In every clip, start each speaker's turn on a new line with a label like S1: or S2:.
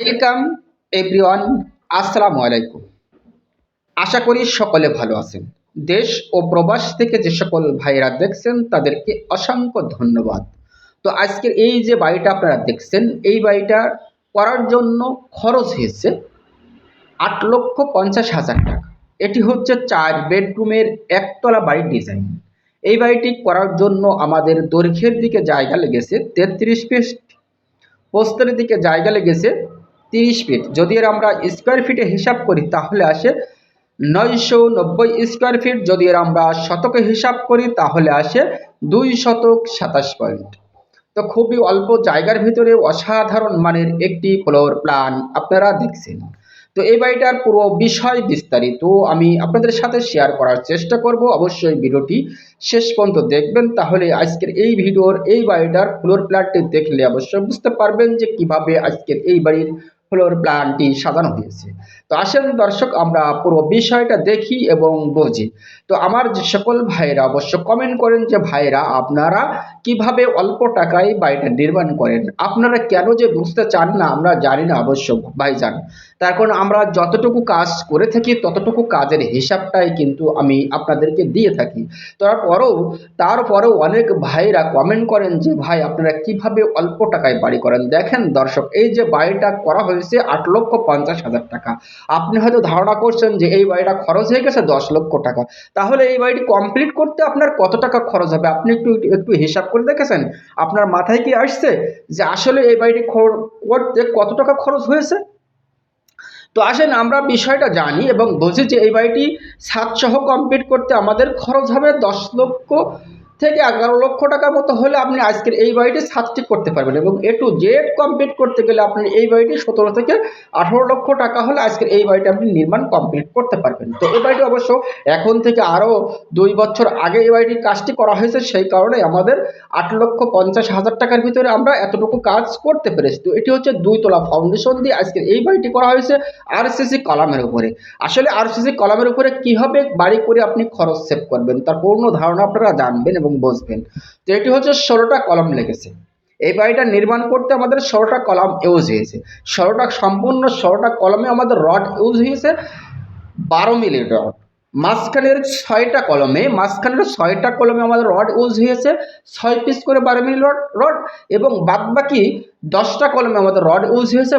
S1: Welcome everyone আসসালামু আলাইকুম আশা করি সকলে ভালো আছেন। দেশ ও প্রবাস থেকে যে সকল ভাইরা দেখছেন, তাদেরকে অসংখ্য ধন্যবাদ। তো আজকের এই যে বাড়িটা আপনারা দেখছেন, এই বাড়িটা করার জন্য খরচ হয়েছে আট লক্ষ পঞ্চাশ হাজার টাকা। এটি হচ্ছে চার বেডরুমের একতলা বাড়ির ডিজাইন। এই বাড়িটি করার জন্য আমাদের দৈর্ঘ্যের দিকে জায়গা লেগেছে তেত্রিশ ফিট প্রস্তরের দিকে জায়গা লেগেছে তিরিশ ফিট যদি এর আমরা স্কোয়ার ফিটে হিসাব করি, তাহলে আসে নয়শো নব্বই স্কোয়ার ফিট যদি এর আমরা শতকে হিসাব করি, তাহলে আসে দুই শতক সাতাশ পয়েন্ট তো খুবই অল্প জায়গার ভিতরে অসাধারণ মানের একটি ফ্লোর প্ল্যান আপনারা দেখছেন। তো এই বাড়িটার পুরো বিষয় বিস্তারিত আমি আপনাদের সাথে শেয়ার করার চেষ্টা করব। অবশ্যই ভিডিওটি শেষ পর্যন্ত দেখবেন। তাহলে আজকের এই ভিডিওর এই বাড়িটার ফ্লোর প্ল্যানটি দেখলে অবশ্যই বুঝতে পারবেন যে কীভাবে আজকের এই বাড়ির ফ্লোর প্ল্যানটি সাজানো হয়েছে। তো আসেন দর্শক, আমরা পুরো বিষয়টা দেখি এবং বুঝি। তো আমার যে সকল ভাইয়েরা অবশ্য কমেন্ট করেন যে ভাইরা আপনারা কীভাবে অল্প টাকায় বাড়িটা নির্মাণ করেন? আপনারা কেন যে বুঝতে চান না, আমরা জানি না। অবশ্য ভাইজান তার কারণ আমরা যতটুকু কাজ করে থাকি, ততটুকু কাজের হিসাবটাই কিন্তু আমি আপনাদেরকে দিয়ে থাকি। তারপরেও তারপরেও অনেক ভাইরা কমেন্ট করেন যে, ভাই, আপনারা কীভাবে অল্প টাকায় বাড়ি করেন? দেখেন দর্শক, এই যে বাড়িটা করা হয়েছে আট লক্ষ পঞ্চাশ হাজার টাকা। আপনি হয়তো ধারণা করছেন যে, এই বাড়িটা খরচ হয়ে গেছে দশ লক্ষ টাকা। তাহলে এই বাড়িটি কমপ্লিট করতে আপনার কত টাকা খরচ হবে? আপনি একটু একটু হিসাব করে দেখেছেন? আপনার মাথায় কি আসছে যে, আসলে এই বাড়িটি করতে কত টাকা খরচ হয়েছে? তো আসেন, আমরা বিষয়টা জানি এবং বুঝি যে এই বাড়িটি সাতসহ কমপ্লিট করতে আমাদের খরচ হবে দশ লক্ষ থেকে এগারো লক্ষ টাকার মতো হলে আপনি আজকের এই বাড়িটি সাতটি করতে পারবেন এবং এ টু জেড কমপ্লিট করতে গেলে আপনি এই বাড়িটি সতেরো থেকে আঠেরো লক্ষ টাকা হলে আজকের এই বাড়িটি আপনি নির্মাণ কমপ্লিট করতে পারবেন। তো এই বাড়িটি অবশ্য এখন থেকে আরও দুই বছর আগে এই বাড়িটির কাজটি করা হয়েছে, সেই কারণে আমাদের আট লক্ষ পঞ্চাশ হাজার টাকার ভিতরে আমরা এতটুকু কাজ করতে পেরেছি। তো এটি হচ্ছে দুই তোলা ফাউন্ডেশন দিয়ে আজকের এই বাড়িটি করা হয়েছে আরসিসি কলামের উপরে। আসলে আরসিসি কলামের উপরে কীভাবে বাড়ি করে আপনি খরচ সেভ করবেন, তার পূর্ণ ধারণা আপনারা জানবেন এবং বুঝবেন তো এটি হচ্ছে ষোলোটা কলম লেগেছে এই বাড়িটা নির্মাণ করতে আমাদের ষোলোটা কলম ইউজ হয়েছে। ষোলোটা, সম্পূর্ণ ষোলোটা কলমে আমাদের রড ইউজ হয়েছে বারো মিলি রড। মাঝখানের ছয়টা কলমে, মাঝখানের ছয়টা কলমে আমাদের রড ইউজ হয়েছে, ছয় পিস করে বারো মিলি রড রড এবং বাদ বাকি দশটা কলমে আমাদের রড ইউজ হয়েছে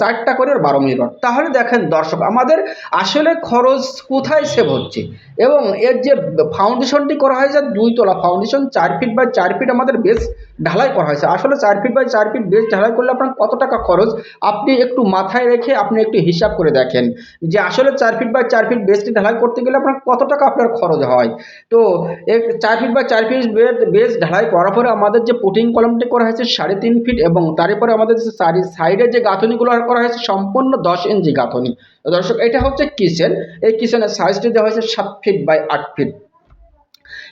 S1: চারটা করে বারো মিলি রড। তাহলে দেখেন দর্শক, আমাদের আসলে খরচ কোথায় সেভ হচ্ছে? এবং এর যে ফাউন্ডেশনটি করা হয়েছে, দুই তলা ফাউন্ডেশন চার ফিট বাই চার ফিট আমাদের বেশ ঢালাই করা হয়েছে। আসলে চার ফিট বাই চার ফিট বেশ ঢালাই করলে আপনার কত টাকা খরচ? আপনি একটু মাথায় রেখে আপনি একটু হিসাব করে দেখেন যে আসলে চার ফিট বাই চার ফিট বেসটি ঢালাই করতে গেলে আপনার কত টাকা আপনার খরচ হয়। তো এক, চার ফিট বাই চার ফিট বেড বেস ঢালাই করার পরে আমাদের যে পুটিং কলমটি করা হয়েছে, সাড়ে তিন ফিট এবং তারপরে আমাদের যে সাইডে যে গাঁথনিগুলো করা হয়েছে, সম্পূর্ণ দশ ইঞ্চি গাঁথনি। দর্শক, এটা হচ্ছে কিচেন। এই কিচেনের সাইজটি দেওয়া হয়েছে সাত ফিট বাই আট ফিট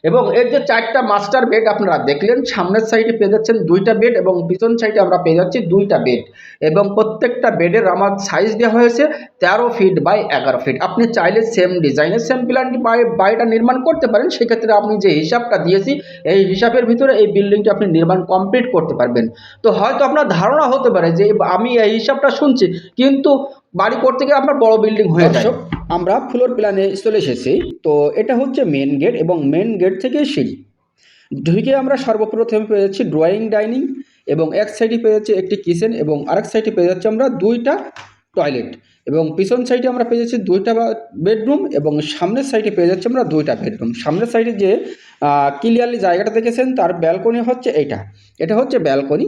S1: এবং এর যে চারটা মাস্টার বেড আপনারা দেখলেন, সামনের সাইডে পেয়ে যাচ্ছেন দুইটা বেড এবং পিছন সাইডে আমরা পেয়ে যাচ্ছি দুইটা বেড এবং প্রত্যেকটা বেডের আমার সাইজ দেওয়া হয়েছে তেরো ফিট বাই এগারো ফিট আপনি চাইলে সেম ডিজাইনের সেম প্ল্যানটি বাড়িটা নির্মাণ করতে পারেন। সেক্ষেত্রে আপনি যে হিসাবটা দিয়েছি, এই হিসাবের ভিতরে এই বিল্ডিংটি আপনি নির্মাণ কমপ্লিট করতে পারবেন। তো হয়তো আপনার ধারণা হতে পারে যে, আমি এই হিসাবটা শুনছি, কিন্তু বাড়ি করতে গিয়ে আপনার বড় বিল্ডিং হয়ে যায়। আমরা ফ্লোর প্ল্যানে চলে এসেছি। তো এটা হচ্ছে মেন গেট এবং মেন গেট থেকে সিঁড়ি। ঢুকে আমরা সর্বপ্রথমে পেয়ে যাচ্ছি ড্রয়িং ডাইনিং এবং এক সাইডে পেয়ে যাচ্ছে একটি কিচেন এবং আরেক সাইডে পেয়ে যাচ্ছে আমরা দুইটা টয়লেট এবং পিছন সাইডে আমরা পেয়ে যাচ্ছি দুইটা বেডরুম এবং সামনের সাইডে পেয়ে যাচ্ছি আমরা দুইটা বেডরুম সামনের সাইডে যে ক্লিয়ারলি জায়গাটা দেখেছেন, তার ব্যালকনি হচ্ছে এইটা। এটা হচ্ছে ব্যালকনি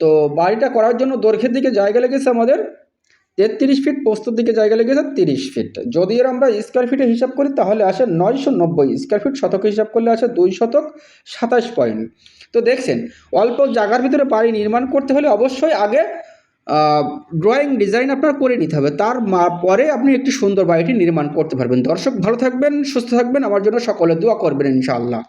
S1: তো বাড়িটা করার জন্য দৈর্ঘ্যের দিকে জায়গা লেগেছে আমাদের তেত্রিশ ফিট পোস্তর দিকে জায়গা লেগেছে তিরিশ ফিট। যদি এর আমরা স্কোয়ার ফিটে হিসাব করি, তাহলে আসে নয়শো নব্বই। স্কোয়ার ফিট শতক হিসাব করলে আসে দুই শতক সাতাশ পয়েন্ট তো দেখছেন, অল্প জায়গার ভিতরে বাড়ি নির্মাণ করতে হলে অবশ্যই আগে ড্রয়িং ডিজাইন আপনার করে নিতে হবে। তার পরে আপনি একটি সুন্দর বাড়িটি নির্মাণ করতে পারবেন। দর্শক ভালো থাকবেন, সুস্থ থাকবেন। আমার জন্য সকলে দোয়া করবেন ইনশাআল্লাহ।